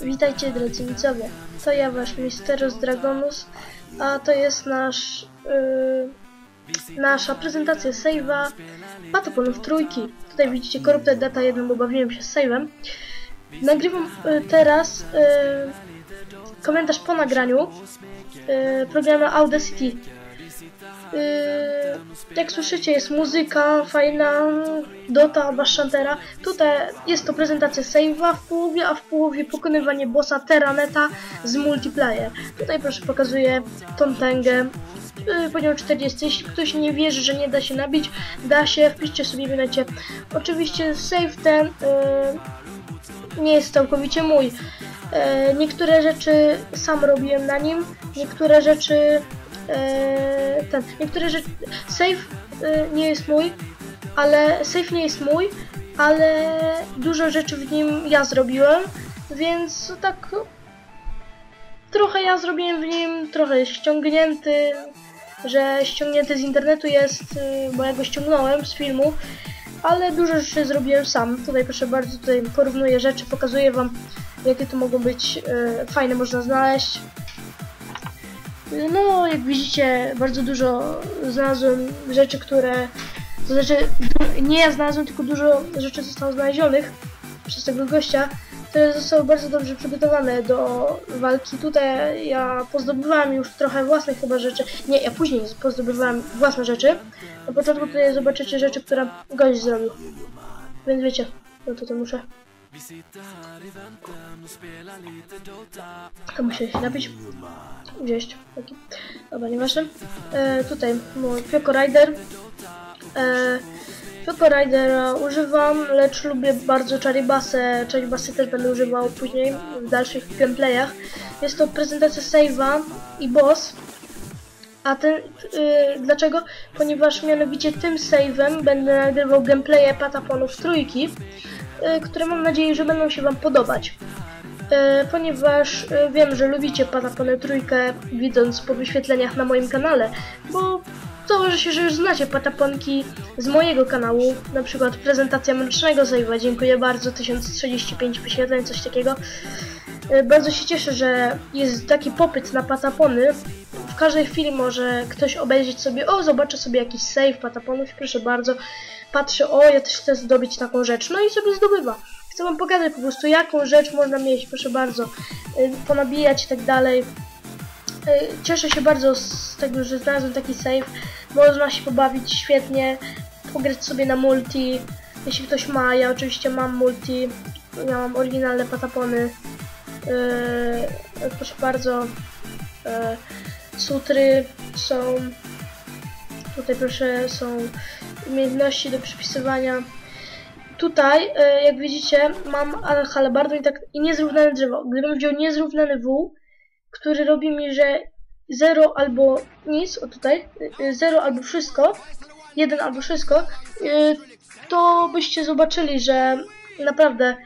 Witajcie drodzy widzowie, to ja wasz Misteros Dragonus, a to jest nasz, yy, nasza prezentacja save'a Patoponów trójki. Tutaj widzicie Corrupted Data 1, bo bawiłem się z save'em. Nagrywam yy, teraz yy, komentarz po nagraniu yy, programu Audacity. Yy, jak słyszycie jest muzyka fajna, Dota, Bashantera. Tutaj jest to prezentacja save'a w połowie, a w połowie pokonywanie bossa Terraneta z multiplayer. Tutaj proszę pokazuję tą tęgę. Yy, poziom 40. Jeśli ktoś nie wierzy, że nie da się nabić, da się, wpiszcie sobie w necie. Oczywiście save ten yy, nie jest całkowicie mój. Yy, niektóre rzeczy sam robiłem na nim, niektóre rzeczy Eee, ten, niektóre rzeczy, save e, nie jest mój, ale save nie jest mój, ale dużo rzeczy w nim ja zrobiłem, więc tak trochę ja zrobiłem w nim, trochę jest ściągnięty, że ściągnięty z internetu jest, e, bo ja go ściągnąłem z filmu, ale dużo rzeczy zrobiłem sam. Tutaj proszę bardzo, tutaj porównuję rzeczy, pokazuję wam jakie tu mogą być e, fajne można znaleźć. No, jak widzicie, bardzo dużo znalazłem rzeczy, które... To znaczy, nie ja znalazłem, tylko dużo rzeczy zostało znalezionych przez tego gościa, które zostały bardzo dobrze przygotowane do walki. Tutaj ja pozdobywałem już trochę własnych chyba rzeczy. Nie, ja później pozdobywałem własne rzeczy. Na początku tutaj zobaczycie rzeczy, które gość zrobił. Więc wiecie, no to to muszę. To muszę się napić. Wziąć. Taki. Dobra, nieważne. E, tutaj mój Fioko Rider. E, Fioko Ridera używam, lecz lubię bardzo Charibasę. Charibasy też będę używał później w dalszych gameplayach. Jest to prezentacja save'a i boss. A ten, yy, dlaczego? Ponieważ mianowicie tym save'em będę nagrywał gameplaye Pataponów trójki, które mam nadzieję, że będą się Wam podobać. Yy, ponieważ yy, wiem, że lubicie Patapony trójkę, widząc po wyświetleniach na moim kanale, bo założę się, że już znacie pataponki z mojego kanału, na przykład prezentacja mrocznego save'a, dziękuję bardzo, 1035 wyświetleń, coś takiego. Bardzo się cieszę, że jest taki popyt na patapony, w każdej chwili może ktoś obejrzeć sobie, o zobaczę sobie jakiś save pataponów, proszę bardzo, patrzę, o ja też chcę zdobyć taką rzecz, no i sobie zdobywa. Chcę wam pokazać po prostu jaką rzecz można mieć, proszę bardzo, yy, ponabijać i tak dalej. Yy, cieszę się bardzo z tego, że znalazłem taki save, można się pobawić świetnie, pograć sobie na multi, jeśli ktoś ma, ja oczywiście mam multi, ja mam oryginalne patapony, yy, proszę bardzo, yy, sutry są, tutaj proszę są umiejętności do przypisywania. Tutaj, e, jak widzicie, mam halabardę i, tak, i niezrównane drzewo. Gdybym wziął niezrównany wół, który robi mi, że 0 albo nic, o tutaj, 0 albo wszystko, 1 albo wszystko, e, to byście zobaczyli, że naprawdę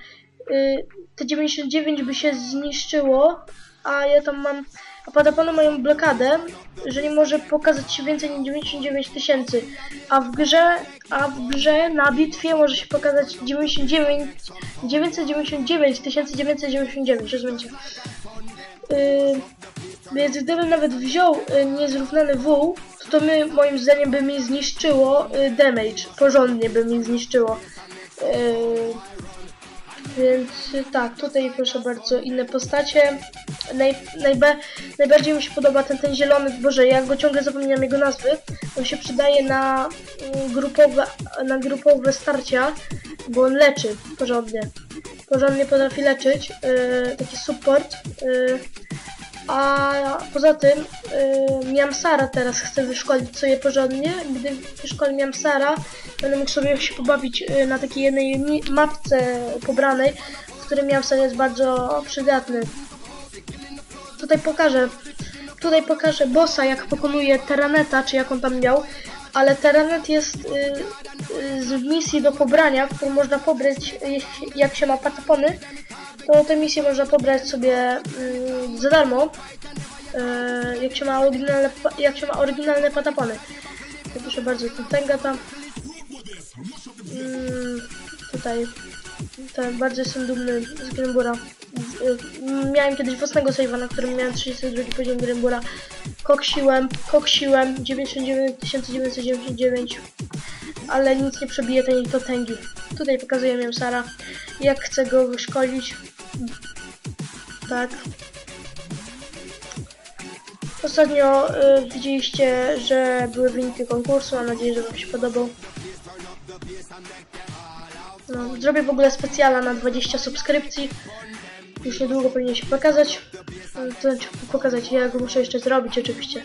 e, te 99 by się zniszczyło, a ja tam mam a Padapony mają blokadę, że nie może pokazać się więcej niż 99 tysięcy, a w grze, a w grze na bitwie może się pokazać 99 999 999, rozumiecie? Yy, więc gdybym nawet wziął yy, niezrównany wół, to my moim zdaniem by mi zniszczyło yy, damage, porządnie by mi zniszczyło. Yy, więc tak, tutaj proszę bardzo inne postacie. Naj, najba, najbardziej mi się podoba ten, ten zielony, boże, ja go ciągle zapominam jego nazwy. On się przydaje na mm, grupowe, na grupowe starcia, bo on leczy porządnie. Porządnie potrafi leczyć, yy, taki support. Yy, a poza tym yy, miałam Sara teraz, chcę wyszkolić sobie porządnie. Gdy wyszkoli miałam Sara, będę mógł sobie się pobawić yy, na takiej jednej mapce pobranej, w której miałam Sara jest bardzo przydatny. Tutaj pokażę, tutaj pokażę bossa, jak pokonuje Terraneta, czy jak on tam miał. Ale Terranet jest yy, z misji do pobrania, którą można pobrać, jak się ma patapony to tę misję można pobrać sobie yy, za darmo, yy, jak, się ma oryginalne, jak się ma oryginalne patapony. To proszę bardzo, tu tam. Yy, tutaj, tutaj bardzo jestem dumny z Glenbura. y, miałem kiedyś własnego save'a, na którym miałem 32 poziom Grembura. Koksiłem, koksiłem 99 999, ale nic nie przebije tej potęgi. Tutaj pokazuję Mięsara, jak chcę go wyszkolić. Tak. Ostatnio y, widzieliście, że były wyniki konkursu, mam nadzieję, że Wam się podobał. No, zrobię w ogóle specjala na 20 subskrypcji. Już niedługo powinien się pokazać. No, To znaczy pokazać, ja go muszę jeszcze zrobić oczywiście.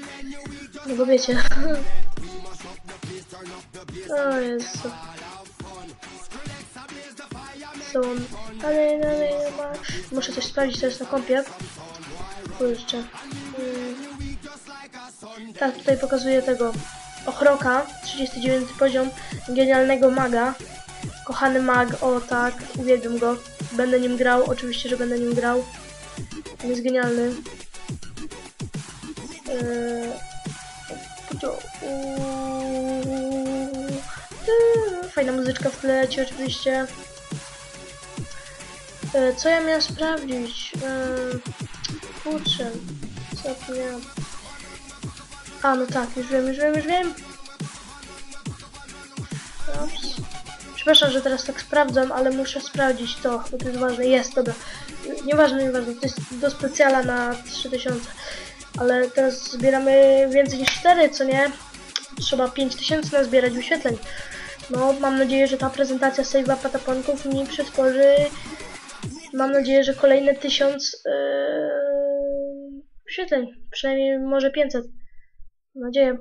No bo wiecie. O Jezu. Są... Ale, ale, Muszę coś sprawdzić teraz na kompie. Kurczę. Mm. Tak, tutaj pokazuję tego Ochroka, 39 poziom, genialnego maga. Kochany mag, o tak, uwielbiam go. Będę nim grał, oczywiście, że będę nim grał. On jest genialny. Eee, Fajna muzyczka w tle oczywiście. Eee, Co ja miałem sprawdzić? Eee, Kurczę, co tu miałem? A, no tak, już wiem, już wiem, już wiem. Ups. Przepraszam, że teraz tak sprawdzam, ale muszę sprawdzić to, bo to jest ważne. Jest, dobra. Nieważne, nieważne, to jest do specjala na 3000. Ale teraz zbieramy więcej niż 4, co nie? Trzeba 5000 na zbierać wyświetleń. No, mam nadzieję, że ta prezentacja save'a pataponków mi przysporzy. Mam nadzieję, że kolejne 1000 yy, wyświetleń. Przynajmniej może 500. Mam nadzieję.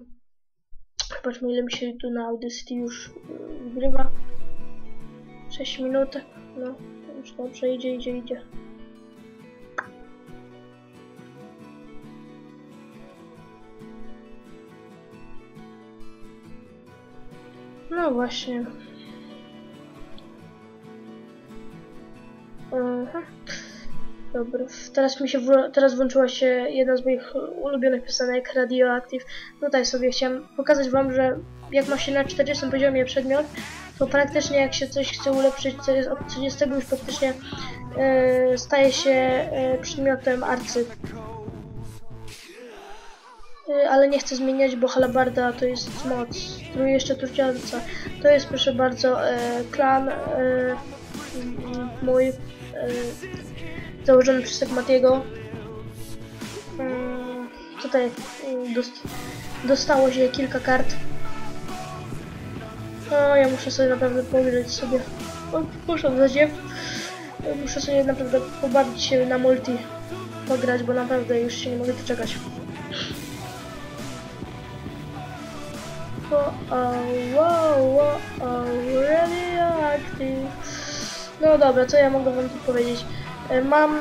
Zobaczmy ile mi się tu na Audacity już yy, wgrywa. 6 minut. No, już dobrze idzie, idzie, idzie. No właśnie. Aha. Dobra, teraz mi się teraz włączyła się jedna z moich ulubionych piosenek Radioactive. Tutaj sobie chciałem pokazać wam, że jak ma się na 40 poziomie przedmiot, to praktycznie jak się coś chce ulepszyć, co jest od 30 już praktycznie e, staje się e, przedmiotem arcy. E, ale nie chcę zmieniać, bo halabarda to jest moc. Tu jeszcze trucielca. To jest proszę bardzo e, klan m- mój założony przez Matiego. Mm, Tutaj dost, dostało się kilka kart. O, ja muszę sobie naprawdę pograć sobie. O, muszę w zasadzie. Muszę sobie naprawdę pobawić się na multi. Pograć, bo naprawdę już się nie mogę doczekać. O, o, wow, o, o, radioactive. No dobra, co ja mogę wam tu powiedzieć? E, Mam,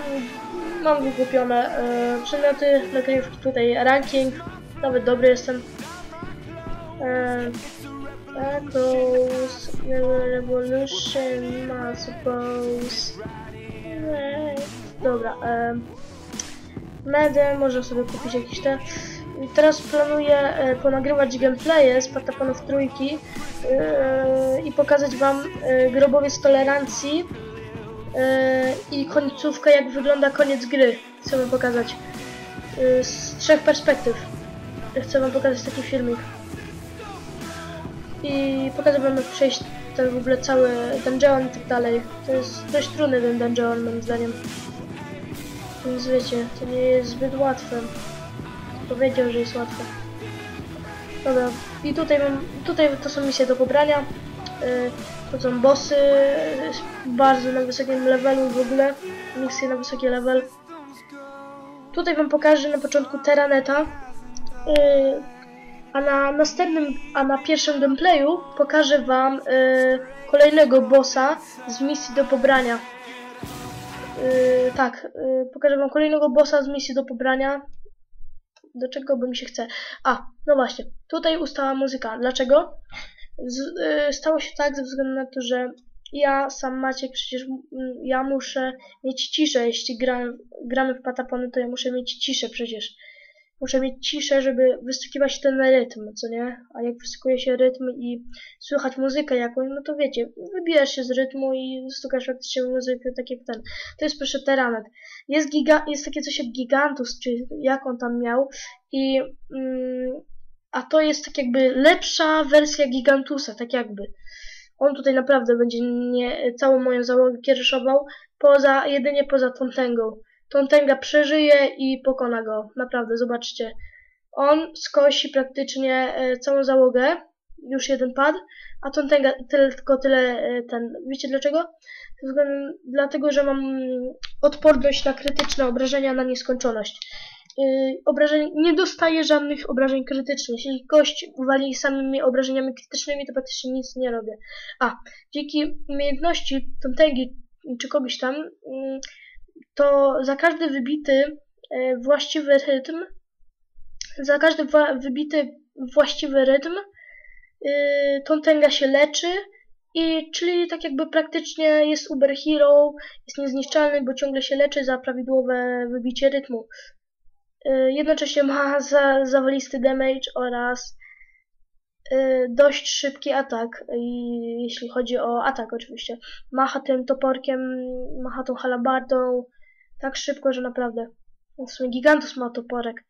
mam wykupione e, przedmioty, nagrywki tutaj, ranking, nawet dobry jestem. E, Echoes, Revolution, I suppose. E, Dobra, e, Medy, można sobie kupić jakieś te. Teraz planuję e, ponagrywać gameplaye z Pataponów Trójki e, i pokazać wam e, grobowiec tolerancji i końcówkę, jak wygląda koniec gry. Chcę wam pokazać e, z trzech perspektyw. Chcę wam pokazać taki filmik. I pokażę wam jak przejść ten w ogóle cały dungeon i tak dalej. To jest dość trudny ten dungeon moim zdaniem. Więc wiecie, to nie jest zbyt łatwe. Powiedział, że jest łatwe. Dobra, i tutaj mam, tutaj to są misje do pobrania. Yy, są bossy bardzo na wysokim levelu w ogóle. Misje na wysoki level. Tutaj wam pokażę na początku Terraneta. Yy, a na następnym, a na pierwszym gameplayu pokażę wam yy, kolejnego bossa z misji do pobrania. Yy, tak, pokażę wam kolejnego bossa z misji do pobrania. Do czego by mi się chce? A, no właśnie, tutaj ustała muzyka. Dlaczego? Z, yy, stało się tak ze względu na to, że ja, sam Maciek, przecież ja muszę mieć ciszę, jeśli gram, gramy w Patapony, to ja muszę mieć ciszę przecież. muszę mieć ciszę, żeby wysłuchiwać ten rytm, co nie? A jak wysłuchuje się rytm i słychać muzykę jakąś, no to wiecie, wybijasz się z rytmu i słuchasz faktycznie muzykę, tak jak ten. To jest proszę Teranet. Jest, giga, jest takie coś jak Gigantus, czy jak on tam miał i... Mm, a to jest tak jakby lepsza wersja Gigantusa, tak jakby. On tutaj naprawdę będzie nie, całą moją załogę kiereszował, poza, jedynie poza Tontengą. Tontenga przeżyje i pokona go. Naprawdę, zobaczcie. On skosi praktycznie e, całą załogę. Już jeden pad, a Tontenga tyle, tylko tyle e, ten. Wiecie dlaczego? Dlatego, że mam odporność na krytyczne obrażenia na nieskończoność. Yy, obrażeń, nie dostaję żadnych obrażeń krytycznych. Jeśli gość wali samymi obrażeniami krytycznymi, to praktycznie nic nie robię. A, dzięki umiejętności Tontegi czy kogoś tam, yy, to za każdy wybity yy, właściwy rytm, za każdy wybity właściwy rytm, yy, Tontenga się leczy, i czyli tak jakby praktycznie jest Uber Hero, jest niezniszczalny, bo ciągle się leczy za prawidłowe wybicie rytmu. Y, jednocześnie ma za, zawalisty damage oraz y, dość szybki atak, jeśli chodzi o atak oczywiście. Macha tym toporkiem, macha tą halabardą tak szybko, że naprawdę. W sumie Gigantus ma toporek.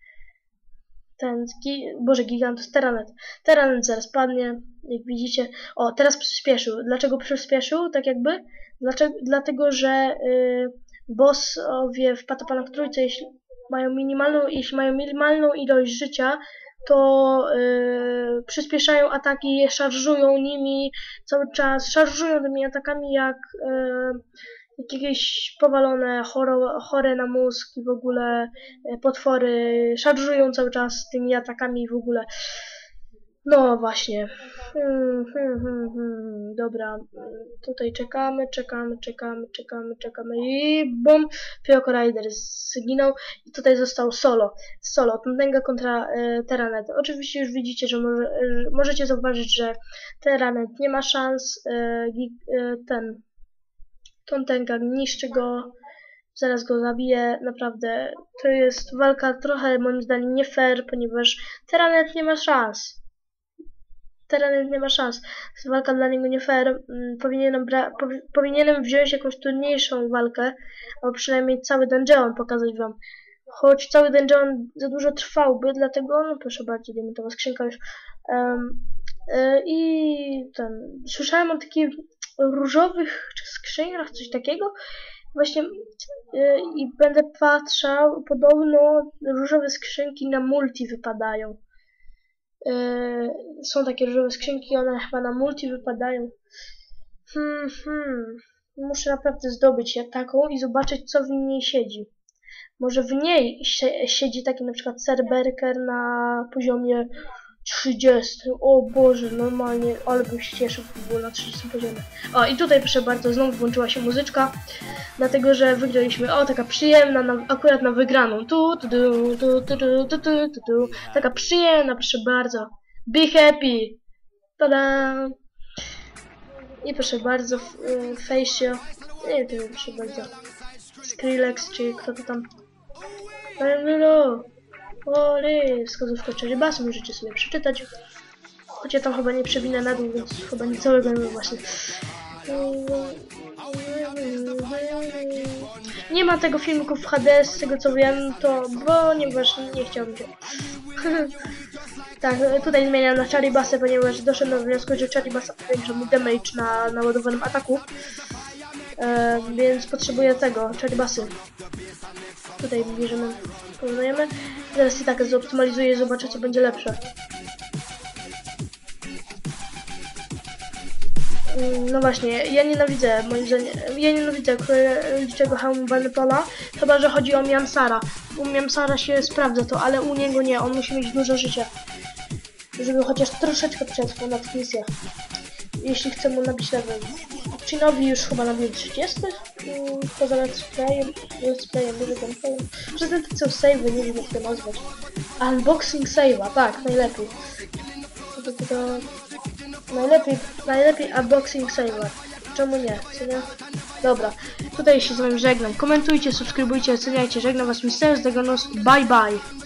Ten, gi, boże Gigantus, Teranet. Teranet zaraz padnie, jak widzicie. O, teraz przyspieszył. Dlaczego przyspieszył? Tak jakby? Dlaczego? Dlatego, że y, bossowie w Patapanach Trójce, jeśli mają minimalną, jeśli mają minimalną ilość życia, to yy, przyspieszają ataki, szarżują nimi cały czas, szarżują tymi atakami jak, yy, jak jakieś powalone, choro, chore na mózg i w ogóle yy, potwory, szarżują cały czas tymi atakami w ogóle. No właśnie. Hmm, hmm, hmm, hmm. Dobra, tutaj czekamy, czekamy, czekamy, czekamy, czekamy i bum, Pyoko Rider zginął i tutaj został solo. Solo, Tontenga kontra e, Teranet. Oczywiście już widzicie, że może, możecie zauważyć, że Teranet nie ma szans, e, e, ten Tontenga niszczy go, zaraz go zabije, naprawdę. To jest walka trochę moim zdaniem nie fair, ponieważ Teranet nie ma szans. Teren nie ma szans. Walka dla niego nie fair. Mm, powinienem, powinienem wziąć jakąś trudniejszą walkę, albo przynajmniej cały dungeon pokazać wam. Choć cały dungeon za dużo trwałby, dlatego, no proszę bardzo, diamentowa skrzynka już. Um, yy, I ten, słyszałem o takich różowych skrzyniach, coś takiego. Właśnie yy, i będę patrzał, podobno różowe skrzynki na multi wypadają. Yy, są takie różowe skrzynki, one chyba na multi wypadają. Hmm, hmm. Muszę naprawdę zdobyć taką i zobaczyć, co w niej siedzi. Może w niej siedzi taki na przykład Cerberker na poziomie 30. O Boże, normalnie, ale bym się cieszył, by było na 30 poziomie. O, i tutaj proszę bardzo, znowu włączyła się muzyczka, dlatego że wygraliśmy, o, taka przyjemna, na, akurat na wygraną, tu, tu, tu, tu, tu, tu, tu, tu, tu, tu, taka przyjemna, proszę bardzo, be happy, tada! I proszę bardzo, Facio, nie wiem, proszę bardzo, Skrillex, czy kto to tam, no, Ory, wskazówka Cherrybasu możecie sobie przeczytać. Choć ja tam chyba nie przewinę na dół, więc chyba nie całego nie właśnie. Nie ma tego filmiku w HD, z tego co wiem, to ponieważ nie chciałbym się. tak, tutaj zmieniam na Charibasę, ponieważ doszedłem do wniosku, że Charibasa powiększa mu damage na naładowanym ataku. E, więc potrzebuję tego, Charibasy. Tutaj bierzemy, porównujemy. Zaraz i tak zoptymalizuję co będzie lepsze. Mm, no właśnie, ja nienawidzę, moim zdaniem, ja nienawidzę hełmu Pola, chyba że chodzi o Miamsara. U Miamsara się sprawdza to, ale u niego nie, on musi mieć dużo życia. Żeby chociaż troszeczkę przetrwał na tych. Jeśli chce mu nabić level. Chinowi już chyba nabił 30? Mm, poza let's playem, let's playem, nie wiem, prezentacją save'y, nie wiem jak to nazwać. Unboxing save'a, tak, najlepiej. Najlepiej, najlepiej unboxing save'a. Czemu nie, co nie? Dobra, tutaj się z wami żegnam. Komentujcie, subskrybujcie, oceniajcie. Żegnam was Mister z Bye bye.